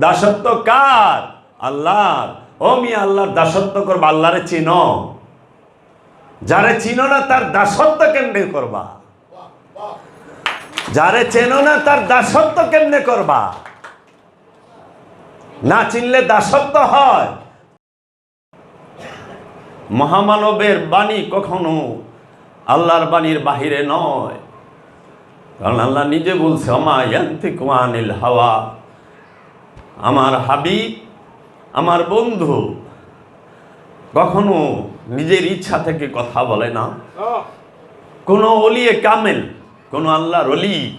দাসত্ব কার? আল্লাহর। ও মি আল্লাহর দাসত্ব করবা, আল্লাহরে চিনো। যারে চিনো না, তার দাসত্ব কেমনে করবা? যারে চেনো না, তার দাসত্ব কেমনে করবা? না চিনলে দাসত্ব হয়। মহামানবের বাণী কখনো আল্লাহর বাণীর বাহিরে নয়। কারণ আল্লাহ নিজে বলছে অমায়ান্তিকুয়ানিল হাওয়া। আমার হাবিব, আমার বন্ধু। কখনো নিজের ইচ্ছা থেকে কথা বলে না। কোনো অলিয়ে কামেল, কোনো আল্লাহর অলি,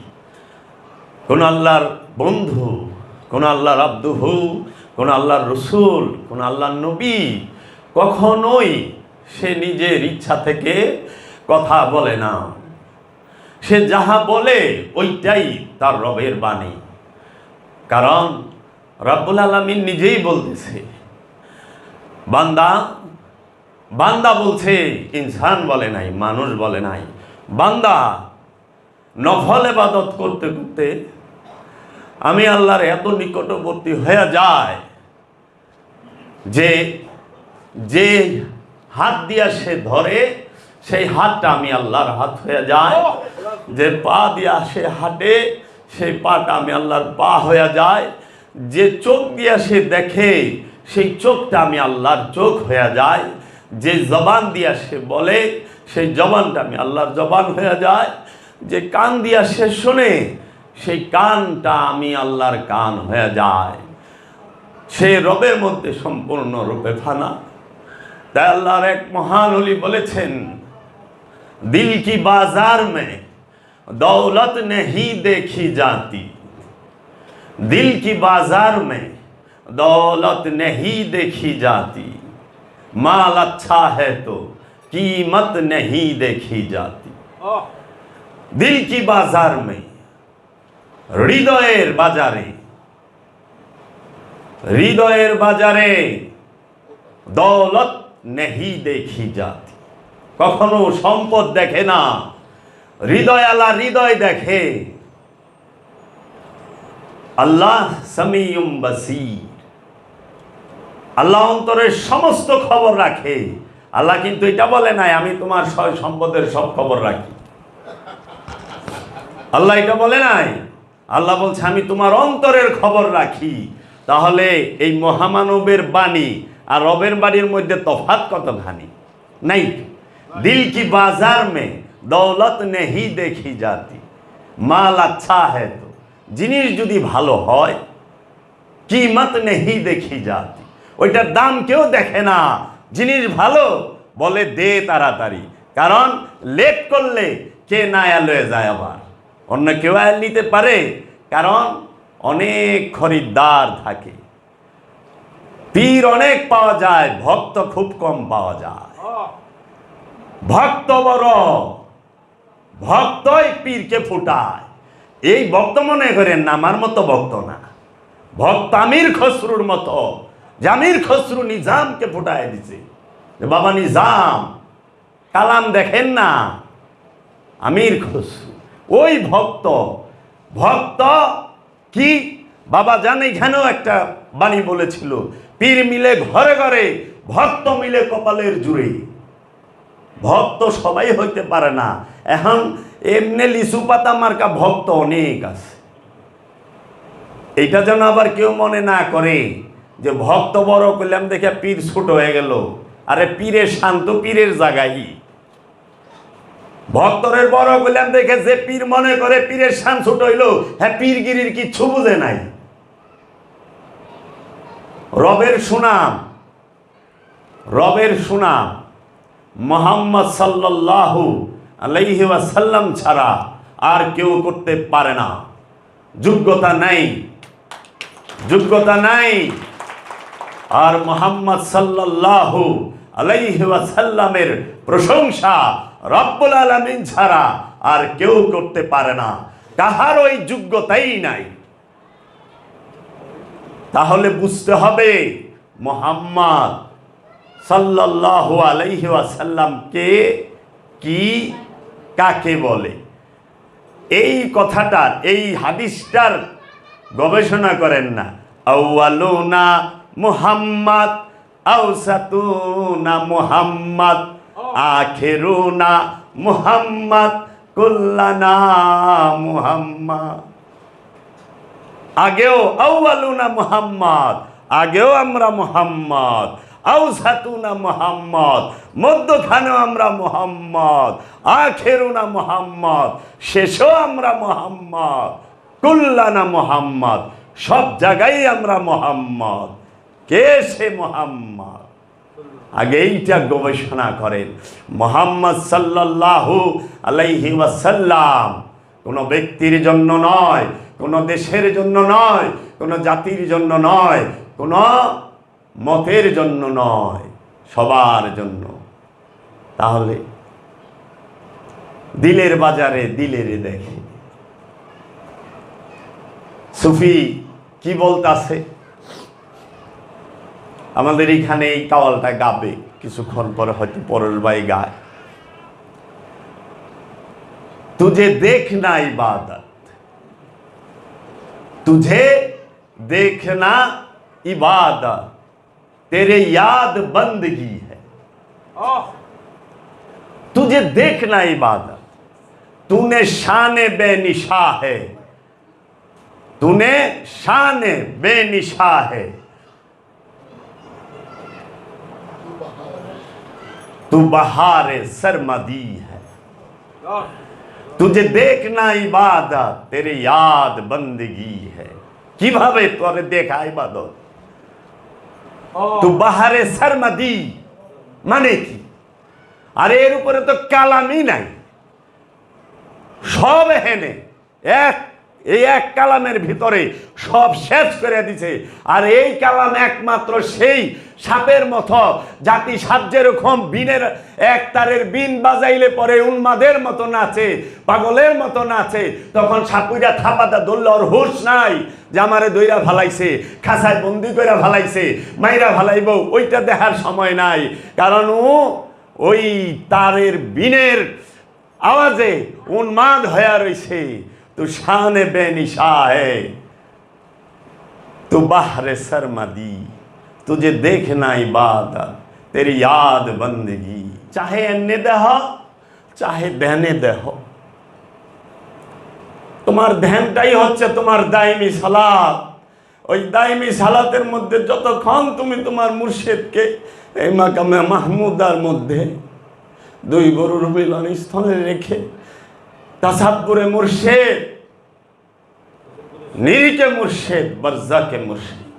কোন আল্লাহর বন্ধু, কোন আল্লাহর আব্দুহু, কোন আল্লাহর রসুল, কোন আল্লাহর নবী, কখনোই সে নিজের ইচ্ছা থেকে কথা বলে না। সে যাহা বলে, ওইটাই তার রবের বাণী। কারণ রব্বুল আলমিন নিজেই বলতেছে, বান্দা বান্দা বলছে, ইনসান বলে নাই, মানুষ বলে নাই। বান্দা, নফল এবাদত করতে করতে আমি আল্লাহর এত নিকটবর্তী হয়ে যায় যে যে হাত দিয়া সে ধরে, সেই হাতটা আমি আল্লাহর হাত হয়ে যায়। যে পা দিয়া সে হাঁটে, সেই পাটা আমি আল্লাহর পা হয়ে যায়। যে চোখ দিয়ে সে দেখে, সেই চোখটা আমি আল্লাহর চোখ হয়ে যায়। যে জবান দিয়া সে বলে, সেই জবানটা আমি আল্লাহর জবান হয়ে যায়। যে কান দিয়া সে শোনে, সেই কানটা আমি আল্লাহর কান হয়ে যায়। সে রবের মধ্যে সম্পূর্ণ রূপে ফানা। তাই আল্লাহর এক মহান অলি বলেছেন, দিল কি বাজার মে, দৌলত নেহি দেখি জাতি। दिल की बाजार में दौलत नहीं देखी जाती माल अच्छा है तो कीमत नहीं देखी जाती দিল কি বাজার মে হৃদয়ের বাজারে হৃদয়ের বাজারে দৌলত নেহি দেখি জাতি কখনো সম্পদ দেখে না হৃদয় আলা হৃদয় দেখে আল্লাহ সামিউম বাসির। আল্লাহ অন্তরের সমস্ত খবর রাখে। আল্লাহ কিন্তু এটা বলে নাই, আমি তোমার সয় সম্পদের সব খবর রাখি। আল্লাহ এটা বলে নাই। আল্লাহ বলছে, আমি তোমার অন্তরের খবর রাখি। তাহলে এই মহামানবের বাণী আর রবের বাড়ির মধ্যে তফাত কতখানি নাই দিল কি বাজার মে, দৌলত নেহি দেখি জাতি। মাল আচ্ছা है তো। জিনিস যদি ভালো হয়, কিমত নেহি দেখি জাতি। ওইটার দাম কেউ দেখে না। জিনিস ভালো, বলে দে তাড়াতাড়ি। কারণ লেট করলে কে না লয়ে যায় আবার। অন্য কেউ আয়াল নিতে পারে, কারণ অনেক খরিদ্দার থাকে। পীর অনেক পাওয়া যায়, ভক্ত খুব কম পাওয়া যায়। ভক্ত বড়, ভক্তই পীরকে ফুটায়। এই ভক্ত মনে করেন না, আমার মতো ভক্ত না। ভক্ত আমির খসরুর মতো জামির খসরু নিজামকে ফুটায় দিছে। বাবা নিজাম, কালাম দেখেন না, আমির খসরু। ওই ভক্ত ভক্ত কি? বাবা জান এখানেও একটা বাণী বলেছিল, পীর মিলে ঘরে ঘরে, ভক্ত মিলে কপালের জুড়ে। ভক্ত সবাই হইতে পারে না। এখন এমনি লিচু পাতা মার্কা ভক্ত অনেক আছে। এইটা যেন আবার কেউ মনে না করে যে ভক্ত বড় করলাম দেখে পীর ছোট হয়ে গেল। আরে পীরের শান্ত পীরের জায়গায়। ভক্তরের বড় করলাম দেখে যে পীর মনে করে পীরের শান ছোট হইল হ্যাঁ পীরগিরির কিচ্ছু বুঝে নাই। রবের সুনাম রবের সুনাম, মোহাম্মদ সাল্লাল্লাহু আলাইহি ওয়াসাল্লাম ছাড়া আর কেউ করতে পারে না। যোগ্যতা নাই। যোগ্যতা নাই। আর মোহাম্মদ সাল্লাল্লাহু আলাইহি ওয়াসাল্লামের প্রশংসা রব্বুল আলামিন ছাড়া আর কেউ করতে পারে না। কাহার ওই যোগ্যতাই নাই। তাহলে বুঝতে হবে মোহাম্মদ সাল্লাল্লাহু আলাইহি ওয়াসাল্লামকে কি কাকে বলে? এই কথাটার, এই হাদিসটার গবেষণা করেন না। আউয়ালুনা মুহাম্মদ, আউসাতুনা মুহাম্মদ, আখিরুনা মুহাম্মদ, কুল্লানা মুহাম্মদ। আগেও আউয়ালুনা মুহাম্মদ, আগেও আমরা মুহাম্মদ। আউসাতুনা মুহাম্মদ মধ্যখানেও আমরা মুহাম্মদ, আখেরুনা মুহাম্মদ, শেষও আমরা মুহাম্মদ, কুল্লানা মুহাম্মদ, সব জায়গায় আমরা মুহাম্মদ। কে সে মুহাম্মদ? আগে এইটা গবেষণা করেন। মোহাম্মদ সাল্লাল্লাহু আলাইহি ওয়াসাল্লাম কোনো ব্যক্তির জন্য নয়, কোনো দেশের জন্য নয়, কোনো জাতির জন্য নয়, কোনো মতের জন্য নয়, সবার জন্য। তাহলে দিলের বাজারে দিলের দেখে। সুফি কি বলতাছে? আমাদের এখানে এই কাওয়ালটা গাবে, কিছুক্ষণ পরে হয়তো পরশ বাই গায়। তুঝে দেখ না ইবাদত। তুঝে দেখনা ইবাদত। तेरे याद बंदगी है तुझे देखना इबादत तूने शान बेनिशा है तूने शान बेनिशा है तू बहार सरमदी है तुझे देखना इबादत तेरे याद बंदगी है কিভাবে তোরে দেখা ইবাদত তো বাহারে সারমাদি মানে কি? আর এর উপরে তো কালামই নাই। সব হেনে এক এই এক কালামের ভিতরে সব শেষ করে দিছে। আর এই কালাম একমাত্র সেই সাপের মতো, জাতি সাপ যেরকম বিনের এক তারের বিন বাজাইলে পরে উন্মাদের মতো নাচে, পাগলের মতো নাচে। তখন সাপুইরা থাপাটা ধরলে, ওর হুশ নাই যে আমারে দইরা ভালাইছে খাসায় বন্দি করে ভালাইছে, মাইরা ভালাইব, ওইটা দেখার সময় নাই। কারণ ও ওই তারের বিনের আওয়াজে উন্মাদ হয়ে রইছে। তু শানে বেনিশা है तू बाहर सरमदी तुझे देखना इबादत तेरी याद बंदगी चाहे अन्य देह চাহে ধ্যানে দেহ তোমার ধ্যানটাই হচ্ছে তোমার দাইমি সালাত ওই দাইমি সালাতের মধ্যে যতক্ষণ তুমি তোমার মুর্শিদকে এই মাকামে মাহমুদার মধ্যে দুই গরুর মিলন স্থলে রেখে তাসাদপুরে মুর্শেদ। নিরিকে মুর্শেদ, বর্জাকে মুর্শেদ।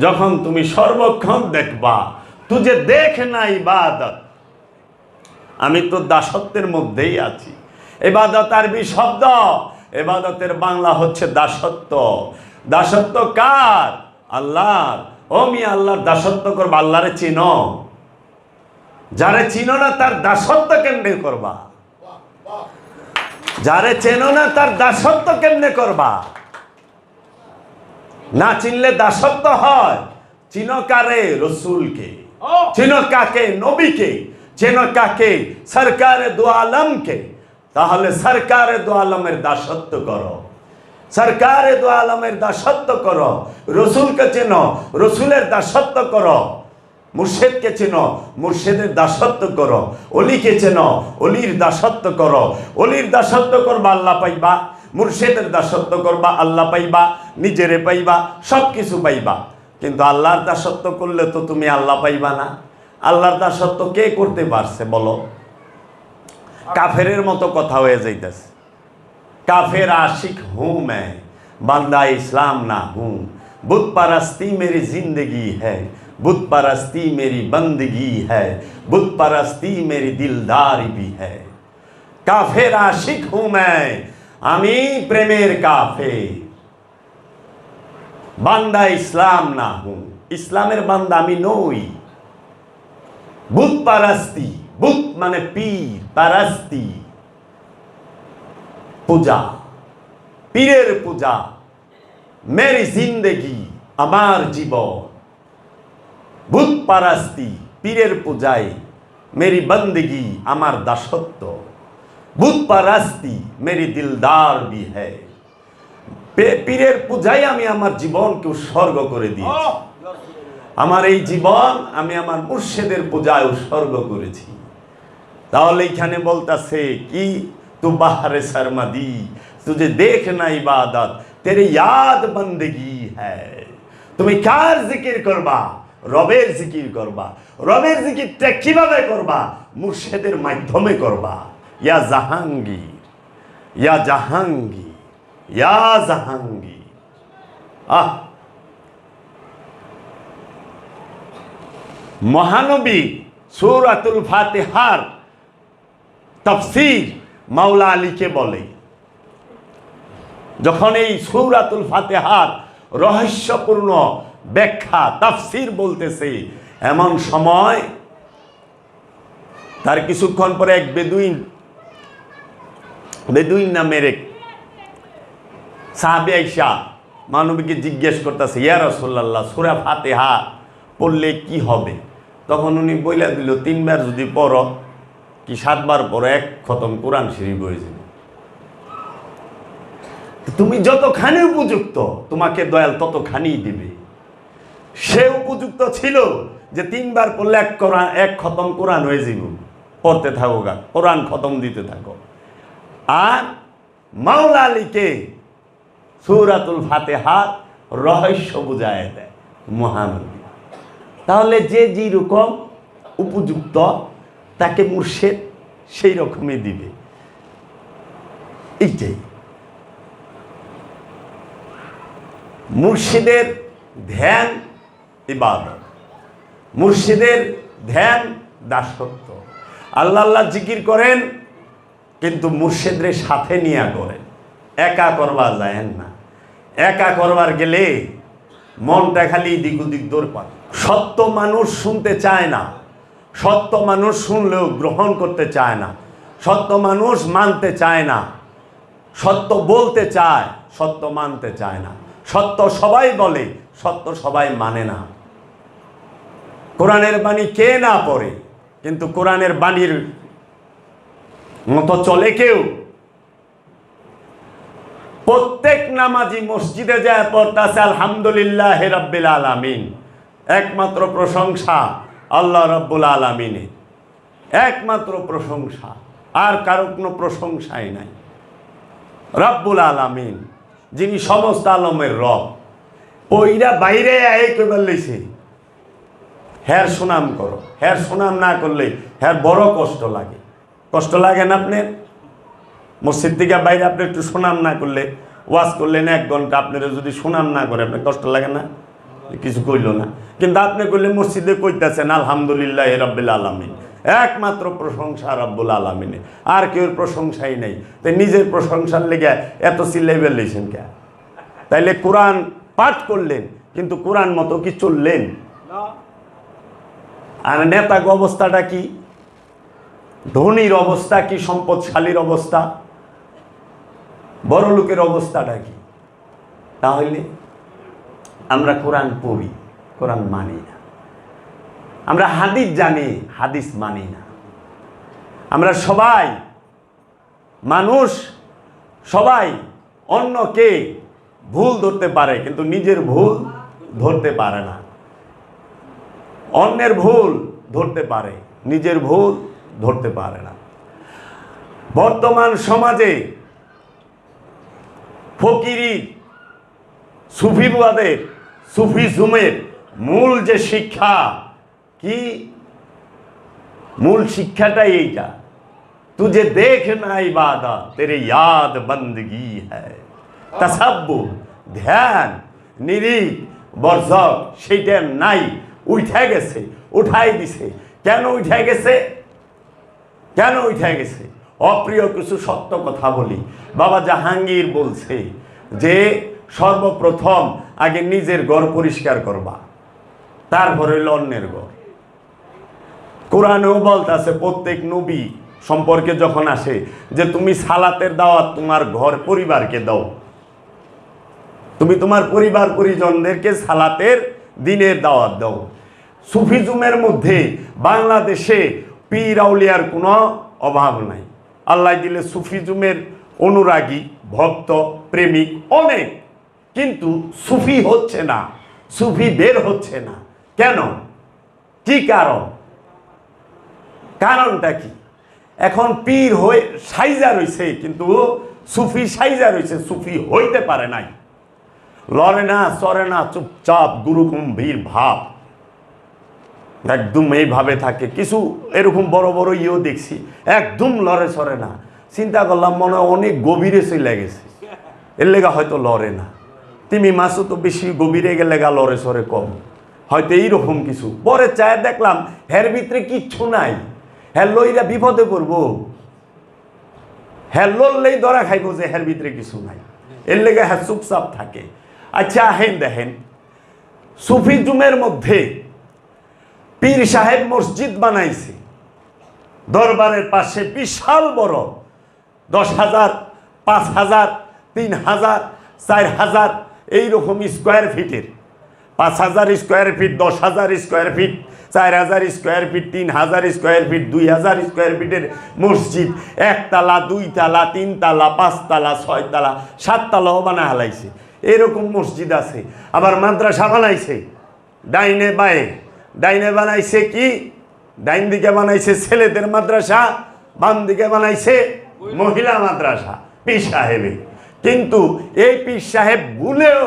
যখন তুমি সর্বক্ষণ দেখবা তুঝে দেখ না ইবাদত। আমি তো দাসত্বের মধ্যেই আছি। এবাদত আরবি শব্দ। এবাদতের বাংলা হচ্ছে দাসত্ব। দাসত্ব কার? আল্লাহর। ও মি আল্লাহর দাসত্ব করবা, আল্লাহরে চিনো। যারে চিনো না, তার দাসত্ব কেন্দ্রে করবা। যারে চেনো না তার দাসত্ব কেমনে করবা? না চিনলে দাসত্ব হয়। চিনো কারে? রসুলকে। চিনো কাকে? নবীকে। চেনো কাকে? সরকারে দু আলমকে। তাহলে সরকারে দু আলমের দাসত্ব করো। সরকারে দু আলমের দাসত্ব করো। রসুলকে চেনো। রসুলের দাসত্ব করো। মুর্শেদকে চেনো, মুর্শেদের দাসত্ব করো, অলিকে চেনো, অলির দাসত্ব করো, অলির দাসত্ব করবা, আল্লাহ পাইবা, মুর্শেদের দাসত্ব করবা, আল্লাহ পাইবা, নিজেরে পাইবা সব কিছু পাইবা। কিন্তু আল্লাহর দাসত্ব করলে তো তুমি আল্লাহ পাইবা না। আল্লাহর দাসত্ব কে করতে পারছে বলো? কাফেরের মতো কথা হয়ে যাইতেছে। কাফের আশিক হু মে, বান্দা ইসলাম না হু। বুধ পারাস্তি মেরি জিন্দগি হ্যাঁ बुत परस्ती मेरी बंदगी है बुत परस्ती मेरी दिलदारी भी है काफिर आशिक हूँ मैं আমি প্রেমের কাফে বান্দা ইসলাম না হুঁ ইসলামের বান্দা আমি নই বুত পারাস্তি বুত মানে পীর পারাস্তি পূজা পীরের পূজা মেরি জিন্দেগি আমার জীবন ভূত পারাস্তি পীরের পূজায় মেরি বন্দগি আমার দাসত্ব। ভূত পারাস্তি মেরি দিলদার বি হ্যায়। পীরের পূজায় আমি আমার জীবনকে উৎসর্গ করে দিয়েছি। আমার এই জীবন আমি আমার মুর্শেদের পূজায় উৎসর্গ করেছি। তাহলে এখানে বলতাছে কি? তু বাহারে শর্মা শর্মাদি তুঝে দেখ না ইবাদত তেরে ইয়াদ বন্দগি হ্যায়। তুমি কার জিকির করবা? রবের জিকির করবা। রবের জিকিরটা কীভাবে করবা? মুর্শেদের মাধ্যমে করবা। ইয়া জাহাঙ্গীর ইয়া জাহাঙ্গীর ইয়া জাহাঙ্গীর। আহ! মহানবী সূরাতুল ফাতিহার তফসির মাওলা আলীকে বলে, যখন এই সূরাতুল ফাতিহার রহস্যপূর্ণ ব্যাখ্যা, তাফসির বলতেছে, এমন সময় তার কিছুক্ষণ পরে এক বেদুইন বেদুইন নামের এক সাহাবে আইসা মানবীকে জিজ্ঞেস করতেছে, ইয়া রসোল্লাহ সুরা ফাতেহা পড়লে কি হবে? তখন উনি বইলা দিল, তিনবার যদি পড়ো, কি সাতবার পর এক খতম কোরআন শরীফ হয়ে যাবে। তুমি যতখানি উপযুক্ত, তোমাকে দয়াল ততখানি দিবে। সে উপযুক্ত ছিল যে তিনবার পড়লে এক কোরআন, এক খতম কোরআন হয়ে যাব পড়তে থাকো গা, কোরআন খতম দিতে থাকো। আর মাওলা আলীকে সৌরাতুল ফাতেহা রহস্য বুঝায় দেয়, মহানবী। তাহলে যে যেরকম উপযুক্ত, তাকে মুর্শেদ সেই রকমই দিবে। এইটাই। মুর্শিদের ধ্যান ইবাদত। মুর্শিদের ধ্যান দাসত্ব। আল্লাহ আল্লাহ জিকির করেন, কিন্তু মুর্শিদের সাথে নিয়ে করেন। একা করবা যায় না। একা করবার গেলে মনটা খালি দিক ওদিক দৌড় পায়। সত্য মানুষ শুনতে চায় না। সত্য মানুষ শুনলেও গ্রহণ করতে চায় না। সত্য মানুষ মানতে চায় না। সত্য বলতে চায়, সত্য মানতে চায় না। সত্য সবাই বলে, সত্য সবাই মানে না। কোরআনের বাণী কে না পড়ে, কিন্তু কোরআনের বাণীর মতো চলে কেউ? প্রত্যেক নামাজি মসজিদে যায়, পড়তাছে, আলহামদুলিল্লাহ রব্বিল আলামিন। একমাত্র প্রশংসা আল্লাহ রব্বুল আলামিনের। একমাত্র প্রশংসা, আর কারও কোনো প্রশংসাই নাই। রব্বুল আলামিন, যিনি সমস্ত আলমের রব ওইরা বাইরে আয় কেবল লইছে। হ্যার সুনাম করো। হ্যার সুনাম না করলে হ্যার বড় কষ্ট লাগে। কষ্ট লাগে না আপনার? মসজিদ থেকে বাইরে আপনি একটু সুনাম না করলে, ওয়াজ করলেন এক ঘণ্টা, আপনারা যদি সুনাম না করে, আপনার কষ্ট লাগে না? কিছু কইল না। কিন্তু আপনি করলে মসজিদে কইতেছেন, আলহামদুলিল্লাহ রব্বিল আলমিন। একমাত্র প্রশংসা রব্বুল আলমিনে আর কেউ প্রশংসাই নেই। তাই নিজের প্রশংসার লেগে এত চিল্লাই বেলেছেন কে? তাইলে কোরআন পাঠ করলেন, কিন্তু কোরআন মতো কি চললেন? আর নেতাক অবস্থাটা কি? ধনীর অবস্থা কি? সম্পদশালীর অবস্থা? বড় লোকের অবস্থাটা কি? তাহলে আমরা কোরআন পড়ি, কোরআন মানি না। আমরা হাদিস জানি, হাদিস মানি না। আমরা সবাই মানুষ, সবাই অন্যকে ভুল ধরতে পারে, কিন্তু নিজের ভুল ধরতে পারে না। অন্যের ভুল ধরতে পারে, নিজের ভুল ধরতে পারে না। বর্তমান সমাজে ফকিরি, সুফিবাদের, সুফিজুমের মূল যে শিক্ষা, কি? মূল শিক্ষাটাই এইটা। তুঝে দেখ না ইবাদত তেরে ইয়াদ বন্দগি হ্যায় তসাব্বু ধ্যান, নিরিখ, বর্জক, সেইটা নাই। উঠে গেছে, উঠাই দিছে। কেন উঠে গেছে? কেন উঠে গেছে? অপ্রিয় কিছু সত্য কথা বলি। বাবা জাহাঙ্গীর বলছে যে, সর্বপ্রথম আগে নিজের ঘর পরিষ্কার করবা, তারপরে অন্যের ঘর। কোরআনেও বলতেছে, প্রত্যেক নবী সম্পর্কে যখন আসে যে, তুমি সালাতের দাওয়াত তোমার ঘর পরিবারকে দাও। তুমি তোমার পরিবার পরিজনদেরকে সালাতের দিনের দাওয়াত দাও। সুফিজুমের মধ্যে বাংলাদেশে পীর আউলিয়ার কোনো অভাব নাই। আল্লাহ দিলে সুফিজুমের অনুরাগী, ভক্ত, প্রেমিক অনেক। কিন্তু সুফি হচ্ছে না, সুফি বের হচ্ছে না। কেন? কি কারণ? কারণটা কি? এখন পীর হয়ে সাইজা রইছে, কিন্তু সুফি সাইজা রইছে, সুফি হইতে পারে নাই। লড়ে না, চড়ে না, চুপচাপ গুরু গম্ভীর ভাব। একদম এইভাবে থাকে। কিছু এরকম বড় বড় ইয়েও দেখছি। একদম লড়ে সরে না। চিন্তা করলাম মনে হয় অনেক গভীরে চলে গেছে। এর লেগা হয়তো লড়ে না। তিমি মাছও তো বেশি গভীরে গেলে গা লড়ে সরে কম। হয়তো এইরকম কিছু। পরে চায় দেখলাম হের ভিতরে কিচ্ছু নাই। হ্যাঁ লইরা বিপদে পড়ব। হ্যাঁ লড়লেই ধরা খাইবো যে হের ভিতরে কিছু নাই। এর লেগে হ্যাঁ চুপচাপ থাকে। আচ্ছা হেন দেখেন। সুফি জুমের মধ্যে পীর সাহেব মসজিদ বানাইছে। দরবারের পাশে বিশাল বড়। দশ হাজার, পাঁচ হাজার, তিন হাজার, চার হাজার এইরকম স্কোয়ার ফিটের পাঁচ হাজার স্কোয়ার ফিট দশ হাজার স্কোয়ার ফিট চার হাজার স্কোয়ার ফিট তিন হাজার স্কোয়ার ফিট দুই হাজার স্কোয়ার ফিটের মসজিদ। একতলা, দুইতলা, তিনতলা, পাঁচতলা, ছয়তলা, সাততলাও বানা হালাইছে। এরকম মসজিদ আছে। আবার মাদ্রাসা বানাইছে। ডাইনে বায়ে। ডাইনে বানাইছে কি? ডাইন দিকে বানাইছে ছেলেদের মাদ্রাসা, বাম দিকে বানাইছে মহিলা মাদ্রাসা, পীর সাহেবে কিন্তু এই পীর সাহেব ভুলেও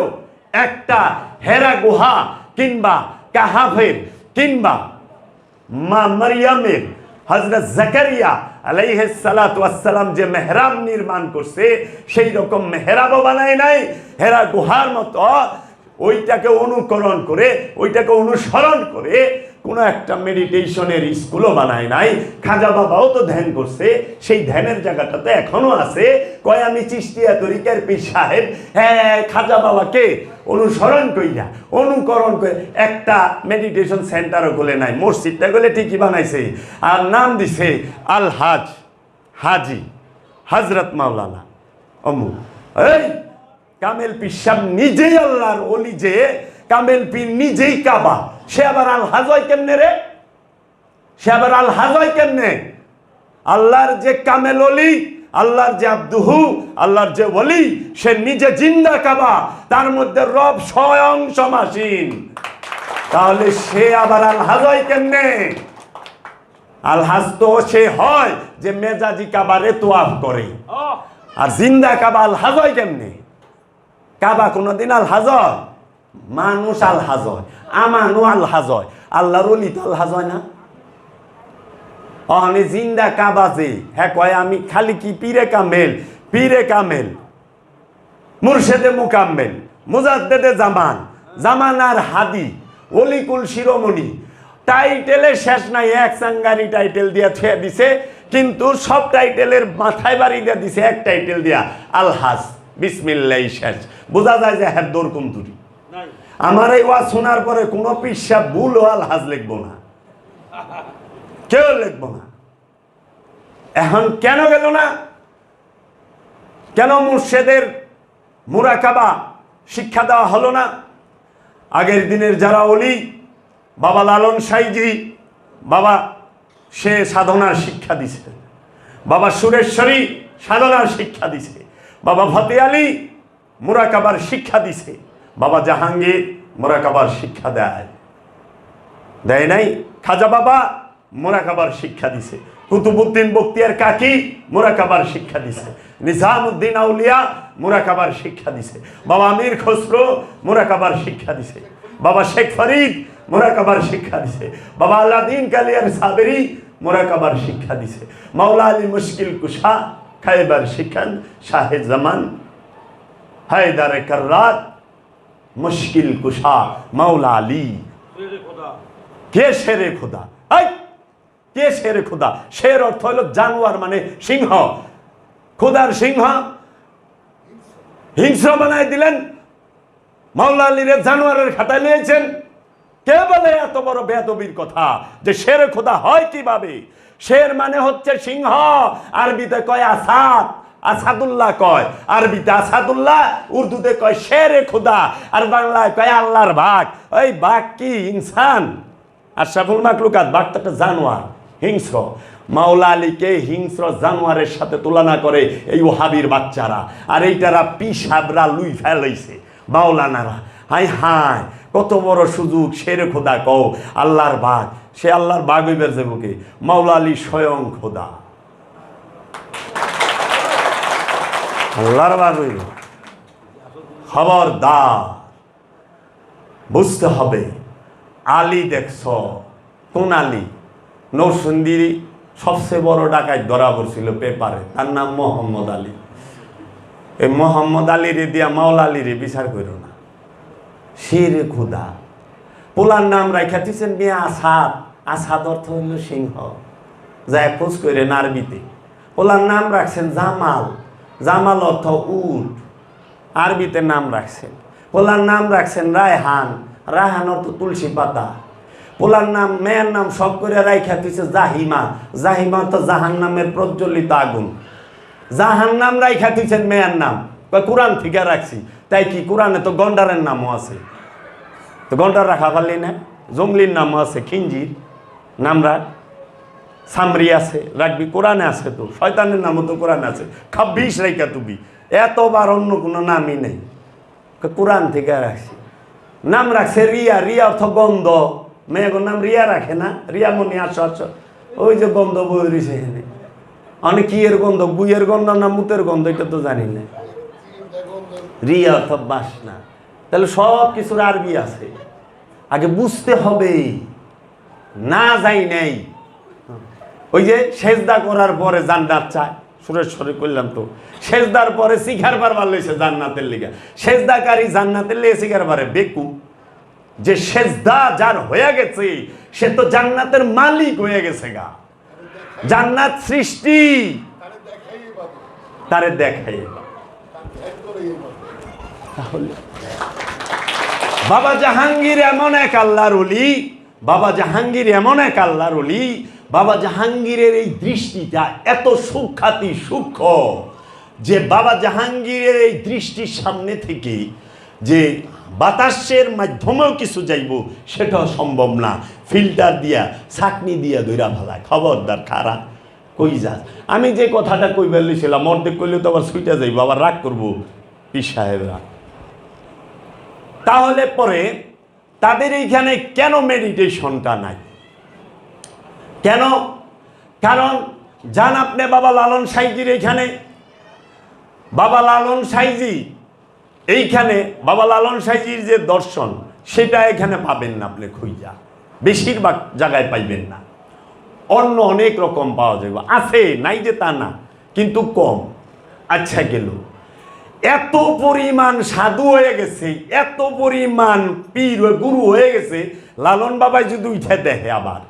একটা হেরা গুহা কিংবা কাহাফের কিংবা মা মারিয়ামের হজরত জাকারিয়া আলাইহে যে মেহরাব নির্মাণ করছে, সেই রকম মেহরাবও বানায় নাই, হেরা গুহার মতো ওইটাকে অনুকরণ করে, ওইটাকে অনুসরণ করে কোনো একটা মেডিটেশনের স্কুলও বানায় নাই। খাজা বাবাও তো ধ্যান করছে, সেই ধ্যানের জায়গাটা তো এখনও আছে। কয়, আমি চিস্তিয়া তরিকার পীর সাহেব। হ্যাঁ খাজা বাবাকে অনুসরণ কইরা, অনুকরণ করে একটা মেডিটেশন সেন্টারও খুলে নাই, মসজিদটা গলে ঠিকই বানাইছে। আর নাম দিছে আল হাজ হাজি হজরত মাওলানা অমু এই কামেল পীর সাহেব নিজেই আল্লাহর ওলি যে কামেল পীর নিজেই কাবা। সে আবার আল হাজয় কেমনে রে? সে আবার আল হাজয় কেমনে? আল্লাহর যে কামেল অলি আল্লাহর যে আব্দুহু আল্লাহর যে ওলি সে নিজে জিন্দা কাবা। তার মধ্যে রব স্বয়ং সমাসীন। তাহলে সে আবার আল হাজয় কেমনে? আলহাজ তো সে হয় যে মেজাজি কাবারে তোয়াফ করে। আর জিন্দা কাবা আলহাজ হয় কেমনে? কাবা কোনোদিন আলহাজ হয় মানুষ আলহাজ হয় আমানু আলহাজ হয় আল্লাহর অলি তো আলহাজ হয় না? অনে জিন্দা কাবা যে। হ্যাঁ কয়, আমি খালি কি পীরে কামেল? পীরে কামেল। মুর্শেদে মুকাম্মেল। মুজাদ্দেদে জামান। জামানার হাদি। অলিকুল শিরোমণি। টাইটেলের শেষ নাই। এক সাঙ্গানি টাইটেল দিয়া থুয়ে দিছে, কিন্তু সব টাইটেলের মাথায় বাড়ি দিয়া দিছে এক টাইটেল দিয়া। আলহাজ বিসমিল্লাই শেষ বোঝা যায় যে হ্যাঁ দৌড় কুমতুরি আমার এই ওয়াজ শোনার পরে কোনো পিসা ভুল ও আলহাজ লিখব না। কেউ লিখব না। এখন কেন গেল না? কেন মুর্শেদের মুরাকাবা শিক্ষা দেওয়া হলো না? আগের দিনের যারা অলি বাবা লালন সাইজি বাবা সে সাধনার শিক্ষা দিছে। বাবা সুরেশ্বরী সাধনার শিক্ষা দিছে। বাবা ফতে আলী মুরাকাবার শিক্ষা দিছে। বাবা জাহাঙ্গীর মুরাকাবার শিক্ষা দেয়। দেয় নাই? খাজা বাবা মোরাকাবার শিক্ষা দিছে। কুতুবুদ্দিন বক্তিয়ার কাকি মোরাকাবার শিক্ষা দিছে। নিজামুদ্দিন আউলিয়া মোরাকাবার শিক্ষা দিছে। বাবা আমির খসরো মোরাকাবার শিক্ষা দিছে। বাবা শেখ ফরিদ মোরাকাবার শিক্ষা দিছে। বাবা আল্লাদিন কালিয়ার সাবেরি মোরাকাবার শিক্ষা দিছে। মাওলা আলী মুশকিল কুশা খাইবার শিখান, শাহেদ জামান। হায়দার কার্রাত, মুশকিল কুশা, মাওলা আলী। কে শেরে খোদা? কে শেরে খোদা? শের অর্থ হলো জানোয়ার মানে সিংহ। খোদার সিংহ। হিংস্র বানাই দিলেন। মাওলা আলীরে জানোয়ারের খাতায় নিয়েছেন। কে বলে এত বড় বেদবির কথা? যে শের খোদা হয় কীভাবে? শের মানে হচ্ছে সিংহ। আরবিতে কয় আসাদ। আসাদুল্লাহ কয়। আরবিতে আসাদুল্লাহ, উর্দুতে কয় শেরে খুদা। আর বাংলায় কয় আল্লাহর বাঘ ওই বাঘ কি? ইনসান। আশরাফুল মাকলুকাত বাঘটা একটা জানোয়ার, হিংস্র। মাওলা আলীকে হিংস্র জানোয়ারের সাথে তুলনা করে এই ওহাবির বাচ্চারা। আর এইটারা পিসাবরা লুই ফেলাইছে মাওলানারা। হাই হাই কত বড় সুযোগ সেরে খোদা কও। আল্লাহর বাঘ সে আল্লাহর বাঘ হইবার যে বুকে মাওলা আলী স্বয়ং খোদা। আল্লাহর বাঘ খবর দা বুঝতে হবে, আলী দেখছ, কোন আলী? নরসিংদীর সবচেয়ে বড় ডাকায় ধরা পড়ছিল পেপারে, তার নাম মোহাম্মদ আলী। এই মোহাম্মদ আলীরে দিয়া মাওলা আলীরে বিচার করো না। শির খুদা। পোলার নাম রাখা দিচ্ছেন মেয়ে আসাদ। আসাদ অর্থ হইল সিংহ। যায় খোঁজ করে নারবিতে। পোলার নাম রাখছেন জামাল। জামাল অর্থ উট। আরবিতে নাম রাখছেন। পোলার নাম রাখছেন রায়হান। রায়হান অর্থ তুলসী পাতা। পোলার নাম, মেয়ের নাম সব করে রাইখা দিচ্ছে জাহিমা। জাহিমা অর্থ জাহান নামের প্রজ্বলিত আগুন। জাহান নাম রাইখা দিচ্ছেন মেয়ের নাম। কোরআন থেকে রাখছি। তাই কি কোরআনে তো গন্ডারের নামও আছে। তো গন্ডার রাখা পারলি না। জঙ্গলির নামও আছে খিঞ্জির, নাম রাখ সামরি আছে, রাখবি কোরআনে আছে তো, শয়তানের নামও তো কোরআনে আছে। খাব্বিশ রাইকা তুবি। এতবার অন্য কোনো নামই নেই। কোরআন থেকে রাখছি নাম রাখছে রিয়া রিয়া অর্থ গন্ধ। মেয়েগুর নাম রিয়া রাখে না, রিয়া মনি আসো আসো। ওই যে গন্ধ বই রয়েছে এখানে। অনেক কি এর গন্ধ বুইয়ের গন্ধ না মুতের গন্ধ, এটা তো জানি না। রিয়া অর্থ বাসনা। তাহলে সব কিছুর আরবি আছে। আগে বুঝতে হবে। না যাই নাই। ওই যে সেজদা করার পরে জান্নাত চায়। সুরেশ্বরে করলাম তো। সেজদার পরে শিখার পারবার লইছে জান্নাতের লিগা। সেজদাকারী জান্নাতের লিগে শিখার পারে বেকু। যে সেজদা যার হয়ে গেছে, সে তো জান্নাতের মালিক হয়ে গেছে গা। জান্নাত সৃষ্টি। তারে দেখাই তাহলে বাবা জাহাঙ্গীর এমন এক আল্লাহর অলি বাবা জাহাঙ্গীর এমন এক আল্লাহর অলি বাবা জাহাঙ্গীরের এই দৃষ্টিটা এত সুখ্যাতি সূক্ষ্ম যে বাবা জাহাঙ্গীরের এই দৃষ্টির সামনে থেকে যে বাতাসের মাধ্যমেও কিছু যাইব, সেটাও সম্ভব না। ফিল্টার দিয়া, ছাকনি দিয়া দইরা ভালায় খবরদার খারা, কই যা আমি যে কথাটা কই বেলিছিলাম অর্ধেক কইলে তো আবার ছুইটা যাইব, আবার রাগ করব। পীর সাহেবরা। তাহলে পরে তাদের এইখানে কেন মেডিটেশনটা নাই? কেন? কারণ যান আপনি বাবা লালন সাইজির এইখানে। বাবা লালন সাইজি এইখানে, বাবা লালন সাইজির যে দর্শন, সেটা এখানে পাবেন না আপনি খুঁজা। বেশিরভাগ জায়গায় পাইবেন না। অন্য অনেক রকম পাওয়া যাবে। আছে, নাই যে তা না, কিন্তু কম। আচ্ছা গেল। এত পরিমাণ সাধু হয়ে গেছে, এত পরিমাণ পীর গুরু হয়ে গেছে, লালন বাবাই যদি উঠে দেখে আবার,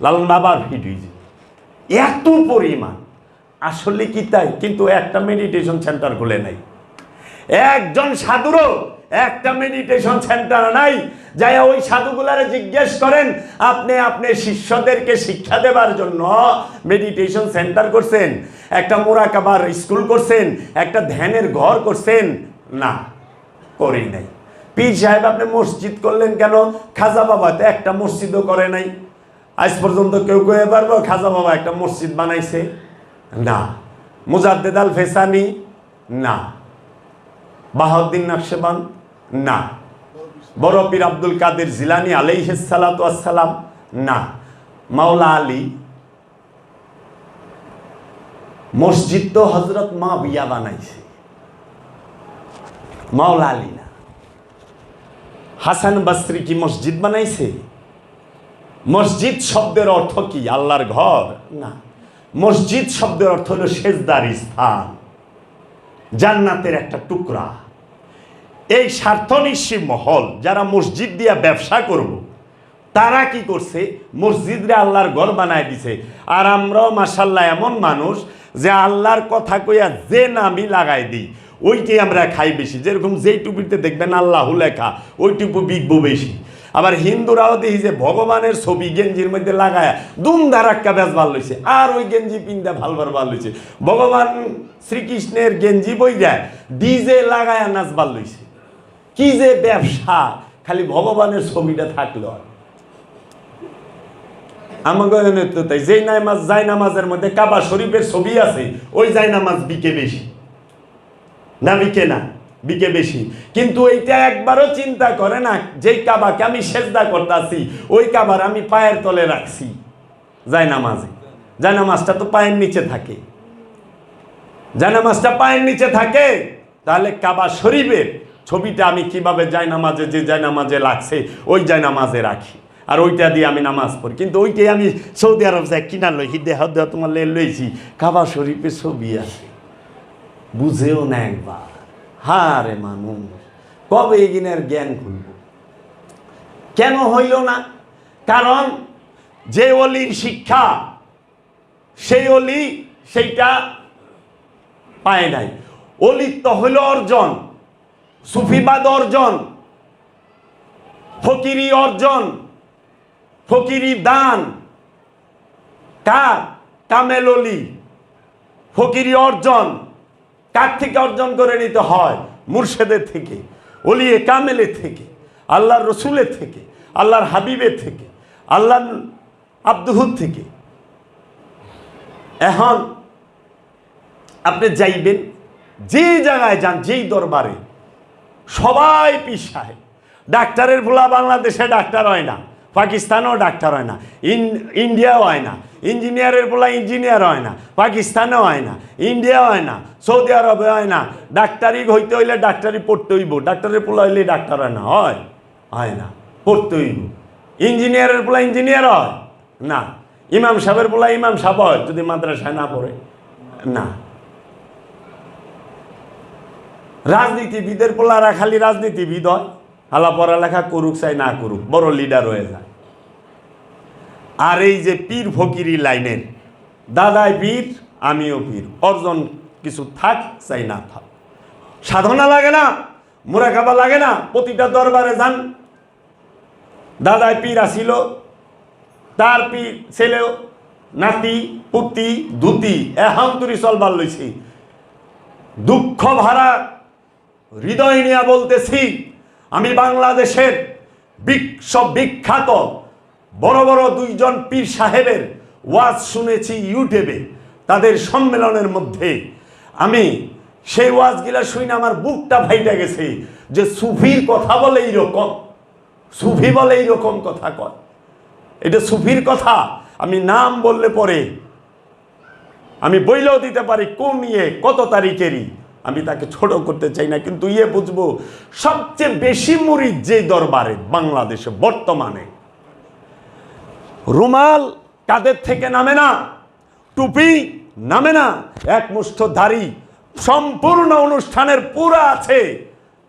লালন বাবার হয়েছে এত পরিমাণ। আসলে কি তাই? কিন্তু একটা মেডিটেশন সেন্টার খুলে নাই। একজন সাধুরও একটা মেডিটেশন সেন্টার নাই। যাই ওই সাধুগুলারে জিজ্ঞেস করেন, আপনি আপনি শিষ্যদেরকে শিক্ষা দেবার জন্য মেডিটেশন সেন্টার করছেন? একটা মোরাকাবার স্কুল করছেন? একটা ধ্যানের ঘর করছেন? না, করি নাই। পীর সাহেব, আপনি মসজিদ করলেন কেন? খাজা বাবা তো একটা মসজিদও করে নাই। আজ পর্যন্ত কেউ কয়ে পারব খাজা বাবা একটা মসজিদ বানাইছে? না। মুজাদ্দেদ আল ফেসানি না। বাহাউদ্দিন নকশেবান? না। বড় পীর আব্দুল কাদের জিলানি আলাইহিসালাম না। মাওলা আলী মসজিদ তো হজরত মা বিয়া বানাইছে। মাওলা আলী না। হাসান বাস্ত্রী কি মসজিদ বানাইছে? মসজিদ শব্দের অর্থ কি? আল্লাহর ঘর? না। মসজিদ শব্দের অর্থ হলো সেজদার স্থান। জান্নাতের একটা টুকরা। এই স্বার্থনিশী মহল যারা মসজিদ দিয়া ব্যবসা করব। তারা কি করছে? মসজিদরে আল্লাহর ঘর বানায় দিছে। আর আমরাও মাসাল্লাহ এমন মানুষ যে আল্লাহর কথা কইয়া যে নামই লাগাই দিই ওইটাই আমরা খাই বেশি। যেরকম যেই টুপিতে দেখবেন আল্লাহ লেখা, ওই টুপু বিকবো বেশি। আবার হিন্দুরাও দেখি যে ভগবানের ছবি গেঞ্জির মধ্যে লাগায় দুম ধারাক্কা বেশ ভালো লইছে, আর ওই গেঞ্জি পিন্দা ভালবার ভালো লইছে। ভগবান শ্রীকৃষ্ণের গেঞ্জি বই যায় ডিজে লাগায় নাচ ভালো লইছে। কি যে ব্যবসা, খালি ভগবানের ছবিটা থাকল আমাকে তো তাই, যেই নামাজ, যাই নামাজের মধ্যে কাবা শরীফের ছবি আছে, ওই যাই নামাজ বিকে বেশি। না বিকে না, বিকে বেশি। কিন্তু এইটা একবারও চিন্তা করে না, যেই কাবাকে আমি সেজদা করতেছি, ওই কাবার আমি পায়ের তলে রাখছি যায় নামাজে। যায় নামাজটা তো পায়ের নিচে থাকে। জায়নামাজটা পায়ের নিচে থাকে, তাহলে কাবা শরীফের ছবিটা আমি কীভাবে জায়নামাজে, যে জায়নামাজে লাগছে, ওই জায়নামাজে রাখি। আর ওইটা দিয়ে আমি নামাজ পড়ি। কিন্তু ওইটাই আমি সৌদি আরব যাই কিনা লই, হিদে হদ তোমার লে লইছি। কাবা শরীফের ছবি আছে। বুঝেও না একবার। হারে মানুষ। কবে এগিনের জ্ঞান খুলব? কেন হইল না? কারণ যে অলির শিক্ষা, সেই অলি সেইটা পায় নাই। অলিত্ব হইল অর্জন। সুফিবাদ অর্জন, ফকিরি অর্জন, ফকিরি দান। কার? কামেল ফকিরি অর্জন, কার থেকে অর্জন করে নিতে হয়? মুর্শেদের থেকে, অলিয়ে কামেলের থেকে, আল্লাহর রসুলের থেকে, আল্লাহর হাবিবের থেকে আল্লাহ আব্দুহুদ থেকে। এখন আপনি যাইবেন, যে জায়গায় যান, যেই দরবারে সবাই পিসায়। ডাক্তারের ভোলা বাংলাদেশে ডাক্তার হয় না, পাকিস্তানেও ডাক্তার হয় না, ইন, ইন্ডিয়াও হয় না, ইঞ্জিনিয়ারের বলা ইঞ্জিনিয়ার হয় না, পাকিস্তানেও হয় না ইন্ডিয়া হয় না, সৌদি আরবে হয় না। ডাক্তারি হইতে হইলে ডাক্তারি পড়তে হইব, ডাক্তারের পোলা হইলে ডাক্তার হয় না, হয় হয় না, পড়তে হইব। ইঞ্জিনিয়ারের পোলা ইঞ্জিনিয়ার হয়? না। ইমাম সাহেবের পোলা ইমাম সাহেব হয়, যদি মাদ্রাসায় না পড়ে? না। রাজনীতিবিদের পোলারা খালি রাজনীতিবিদ হয়। হালা পড়ালেখা করুক, চাই না করুক, বড় লিডার হয়ে যায়। আর এই যে পীর ফকিরি লাইনের, দাদাই পীর, আমিও পীর, অর্জন কিছু থাক, চাই না থাক। সাধনা লাগে না, মোরাকাবা লাগে না, প্রতিটা দরবারে যান। দাদাই পীর আসিল, তার পীর ছেলেও, নাতি, পুতি, ধুতি এখন তুরি চলবার লইছি। দুঃখ ভাড়া হৃদয় নিয়ে বলতেছি, আমি বাংলাদেশের বিশ্ব বিখ্যাত বড় বড় দুইজন পীর সাহেবের ওয়াজ শুনেছি ইউটিউবে, তাদের সম্মেলনের মধ্যে। আমি সেই ওয়াজগুলা শুনে আমার বুকটা ভাইটা গেছে যে সুফির কথা বলে এইরকম, সুফি বলে এইরকম কথা কয়। এটা সুফির কথা, আমি নাম বললে পরে আমি বইলেও দিতে পারি কোন ইয়ে কত তারিখেরই। আমি তাকে ছোট করতে চাই না, কিন্তু ইয়ে বুঝব, সবচেয়ে বেশি মুরিদ যে দরবারে বাংলাদেশে বর্তমানে, রুমাল কাদের থেকে নামে না, টুপি নামে না, এক মুষ্ঠ সম্পূর্ণ অনুষ্ঠানের পুরা আছে।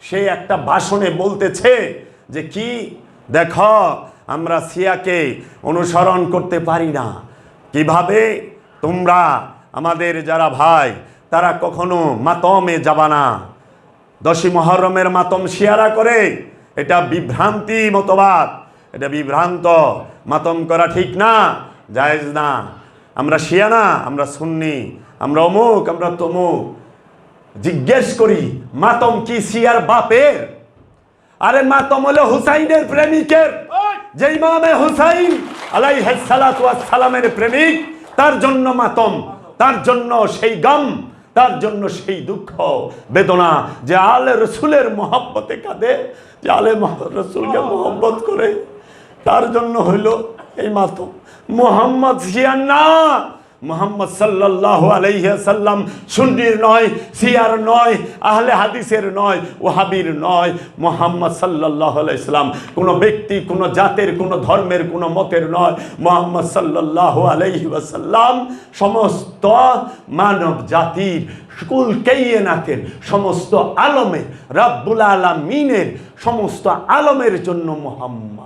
সে একটা ভাষণে বলতেছে যে কি, দেখো, আমরা সিয়াকে অনুসরণ করতে পারি না। কীভাবে? তোমরা, আমাদের যারা ভাই তারা কখনো মাতমে যাবা না। দশী মহরমের মাতম শিয়ারা করে এটা বিভ্রান্তি মতবাদ। এটা বিভ্রান্ত মাতম করা ঠিক না জায়েজ না। আমরা শিয়া না আমরা সুন্নি আমরা অমুক আমরা তমুক। জিজ্ঞেস করি মাতম কি শিয়ার বাপের? আরে মাতম হলো হুসাইনের প্রেমিকের। যে ইমামে হুসাইন আলাই সালামের প্রেমিক তার জন্য মাতম তার জন্য সেই গম। তার জন্য সেই দুঃখ, বেদনা যে আলে রসুলের মহাব্বতে কাঁদে, যে আলে রসুলকে মহব্বত করে। তার জন্য হইল এই মাতম মোহাম্মদ শিয়ার না মোহাম্মদ সাল্লাহ আলাইসাল্লাম সুন্নির নয় সিয়ার নয়, আহলে হাদিসের নয় ওহাবির নয়, মোহাম্মদ সাল্লাহ ইসলাম কোনো ব্যক্তি, কোনো জাতের, কোনো ধর্মের, কোনো মতের নয়। মোহাম্মদ সাল্লাহ আলাইহি ওয়াসাল্লাম সমস্ত মানব জাতির, কুল কেইনাথের সমস্ত আলমের, রাব্বুল আলমিনের, সমস্ত আলমের জন্য মোহাম্মদ।